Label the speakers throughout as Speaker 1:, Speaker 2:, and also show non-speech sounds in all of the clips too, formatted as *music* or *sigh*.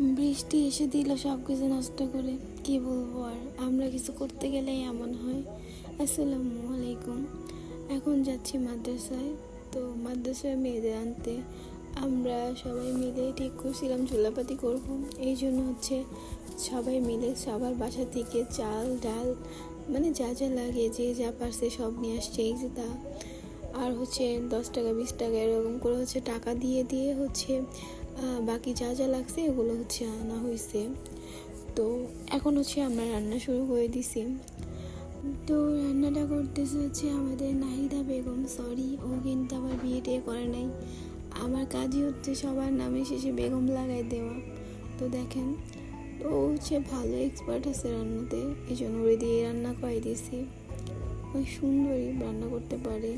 Speaker 1: বৃষ্টি এসে দিল সব কিছু নষ্ট করে। কি বলব আর? আমরা কিছু করতে গেলেই এমন হয়। আসসালামু আলাইকুম। এখন যাচ্ছি মাদ্রাসায়। তো মাদ্রাসায় মেয়েদের আনতে। আমরা সবাই মিলে ঠিক করছিলাম, চুলাপাতি করব। এই জন্য হচ্ছে সবাই মিলে সবার বাসা থেকে চাল, ডাল মানে যা যা লাগে, যে যা পারছে সব নিয়ে আসছে। এই যে তা। আর হচ্ছে দশ টাকা, বিশ টাকা, এরকম করে হচ্ছে টাকা দিয়ে দিয়ে হচ্ছে বাকি যা যা লাগছে এগুলো হচ্ছে আনা হয়েছে তো এখন হচ্ছে আমরা রান্না শুরু করে দিছি। তো রান্নাটা করতেছে হচ্ছে আমাদের নাহিদা বেগম সরি ও কিন্তু আবার বিয়ে টিয়ে করে নাই। আমার কাজই হচ্ছে সবার নামে শেষে বেগম লাগাই দেওয়া। তো দেখেন তো ও হচ্ছে ভালো এক্সপার্ট আছে রান্নাতে এই জন্য ওরে দিয়ে রান্না করে দিয়েছি। ওই সুন্দরই রান্না করতে পারে।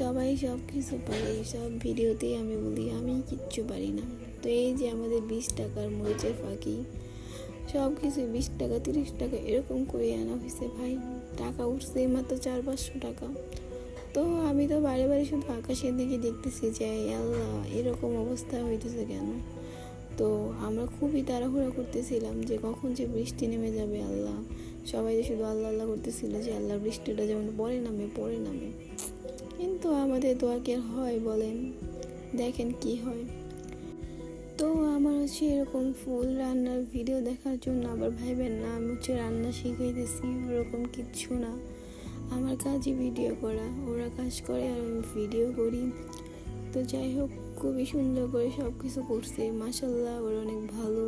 Speaker 1: সবাই সব কিছু পারে সব ভিডিওতেই আমি বলি, আমি কিচ্ছু পারি না। তো এই যে আমাদের বিশ টাকার মরিচের ফাঁকি সব কিছু বিশ টাকা, তিরিশ টাকা এরকম করে আনা হয়েছে ভাই। টাকা উঠছে মাত্র চার পাঁচশো টাকা। তো আমি তো বারে বারে শুধু আকাশের দিকে দেখতেছি যে, আল্লাহ, এরকম অবস্থা হইতেছে কেন? তো আমরা খুবই তাড়াহুড়া করতেছিলাম যে, কখন যে বৃষ্টি নেমে যাবে, আল্লাহ। সবাই যে শুধু আল্লাহ আল্লাহ করতেছিল যে আল্লাহ বৃষ্টিটা যেমন পরে নামে পরে নামে। কিন্তু আমাদের দোয়া কি হয় বলেন? দেখেন কি হয়। তো আমার হচ্ছে এরকম ফুল রান্নার ভিডিও দেখার জন্য আবার ভাইবেন না, আমি হচ্ছে রান্না শিখাইতেছি, ওরকম কিচ্ছু না। আমার কাজই ভিডিও করা, ওরা কাজ করে আর আমি ভিডিও করি। তো যাই হোক, খুবই সুন্দর করে সব কিছু করছে মাসাল্লাহ ওরা অনেক ভালো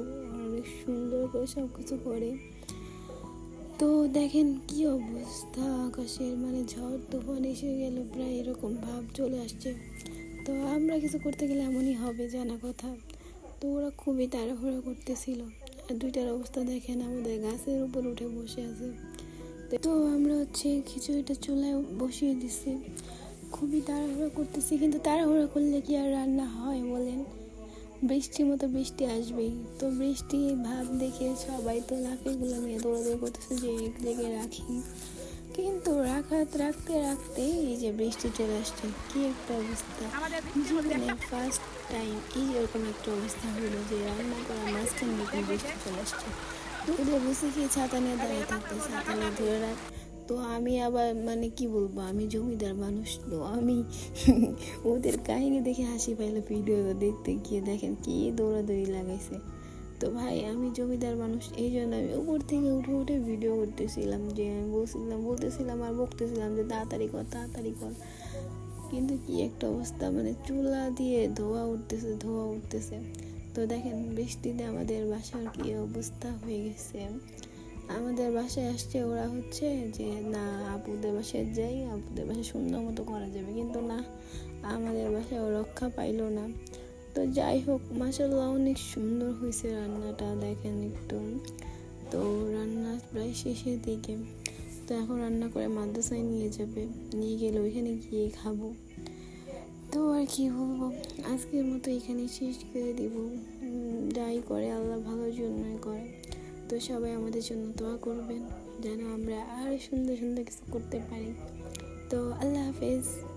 Speaker 1: অনেক সুন্দর করে সব কিছু করে। তো দেখেন কি অবস্থা, আকাশের মানে ঝড়, তুফান এসে গেল, প্রায় এরকম ভাব চলে আসছে। তো আমরা কিছু করতে গেলে এমনই হবে জানা কথা। তো ওরা খুবই তাড়াহুড়া করতেছিল। আর দুইটার অবস্থা দেখেন, আমাদের গাছের উপর উঠে বসে আছে। তো আমরা হচ্ছে খিচুড়িটা চুলায় বসিয়ে দিছি। খুবই তাড়াহুড়া করতেছি, কিন্তু তাড়াহুড়া করলে কি আর রান্না হয় বলেন? বৃষ্টির মতো বৃষ্টি আসবেই। তো বৃষ্টি ভাব দেখে সবাই তো লাফেগুলো নিয়ে দৌড়াদৌড়ি করতেছে যে এগুলোকে রাখি। কিন্তু রাখা রাখতে রাখতে এই যে বৃষ্টি চলে আসছে, কি একটা অবস্থা। জীবনে ফার্স্ট টাইম এই এরকম একটা অবস্থা হলো যে রান্না করার মাঝখানে বৃষ্টি চলে আসছে। ওদের বসে কি ছাতা নিয়ে দাঁড়িয়ে থাকতে, ছাতা নিয়ে ধরে রাখ তো আমি আবার মানে কি বলব, আমি জমিদার মানুষ, তো আমি *laughs* ওদের কাহিনী দেখে হাসি পাইলো ভিডিও দেখতে গিয়ে। দেখেন কি দৌড়াদৌড়ি লাগাইছে। তো ভাই, আমি জমিদার মানুষ, এই জন্য আমি উপর থেকে উঠে উঠে ভিডিও করতেছিলাম যে, আমি বলছিলাম, বলতেছিলাম আর বকতেছিলাম যে, তাড়াতাড়ি কর তাড়াতাড়ি কর। কিন্তু কি একটা অবস্থা মানে চুলা দিয়ে ধোয়া উঠতেছে ধোয়া উঠতেছে। তো দেখেন, বৃষ্টিতে আমাদের বাসার কি অবস্থা হয়ে গেছে। আমাদের বাসায় আসছে, ওরা হচ্ছে যে, না, আপুদের বাসায় যাই, আপুদের বাসায় সুন্দর মতো করা যাবে। কিন্তু না, আমাদের বাসায় ও রক্ষা পাইলো না। তো যাই হোক মাসাল্লাহ অনেক সুন্দর হয়েছে রান্নাটা, দেখেন একটু। তো রান্না প্রায় শেষের দিকে। তো এখন রান্না করে মাদ্রাসায় নিয়ে যাবে। নিয়ে গেলে ওইখানে গিয়ে খাব। তো আর কি বলব? আজকের মতো এখানে শেষ করে দিব। যাই করে, আল্লাহ ভালোর জন্যই করে। তো সবাই আমাদের জন্য দোয়া করবেন, যেন আমরা আরও সুন্দর সুন্দর কিছু করতে পারি। তো আল্লাহ হাফেজ।